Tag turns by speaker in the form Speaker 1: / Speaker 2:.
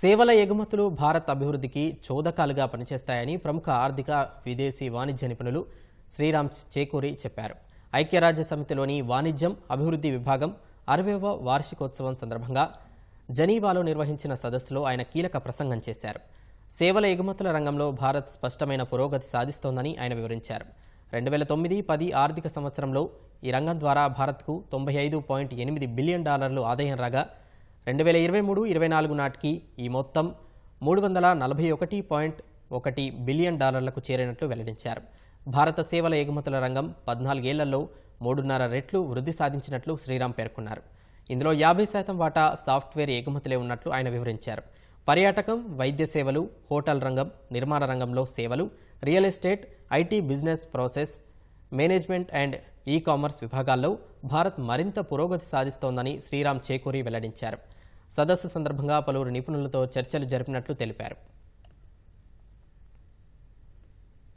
Speaker 1: సేవల ఎగుమతులు భారత్ అభివృద్ధికి చోదకాలుగా పనిచేస్తాయని ప్రముఖ ఆర్థిక విదేశీ వాణిజ్య నిపుణులు శ్రీరామ్ చేకూరి చెప్పారు. ఐక్యరాజ్య సమితిలోని వాణిజ్యం అభివృద్ధి విభాగం అరవైవ వార్షికోత్సవం సందర్భంగా జనీవాలో నిర్వహించిన సదస్సులో ఆయన కీలక ప్రసంగం చేశారు. సేవల ఎగుమతుల రంగంలో భారత్ స్పష్టమైన పురోగతి సాధిస్తోందని ఆయన వివరించారు. రెండు వేల తొమ్మిది పది ఆర్థిక సంవత్సరంలో ఈ రంగం ద్వారా భారత్కు తొంభై ఐదు పాయింట్ ఎనిమిది బిలియన్ డాలర్లు ఆదాయం రాగా రెండు వేల ఇరవై మూడు ఇరవై నాలుగు నాటికి ఈ మొత్తం మూడు వందల నలభై ఒకటి పాయింట్ ఒకటి బిలియన్ డాలర్లకు చేరినట్లు వెల్లడించారు. భారత సేవల ఎగుమతుల రంగం పద్నాలుగేళ్ళలో మూడున్నర రెట్లు వృద్ధి సాధించినట్లు శ్రీరామ్ పేర్కొన్నారు. ఇందులో యాభై శాతం వాటా సాఫ్ట్వేర్ ఎగుమతులే ఉన్నట్లు ఆయన వివరించారు. పర్యాటకం వైద్య సేవలు హోటల్ రంగం నిర్మాణ రంగంలో సేవలు real estate IT business process management and e commerce విభాగాల్లో భారత్ మరింత పురోగతి సాధిస్తోందని శ్రీరామ్ చేకూరి వెల్లడించారు. సదస్సు సందర్భంగా పలువురు నిపుణులతో చర్చలు జరిపినట్లు తెలిపారు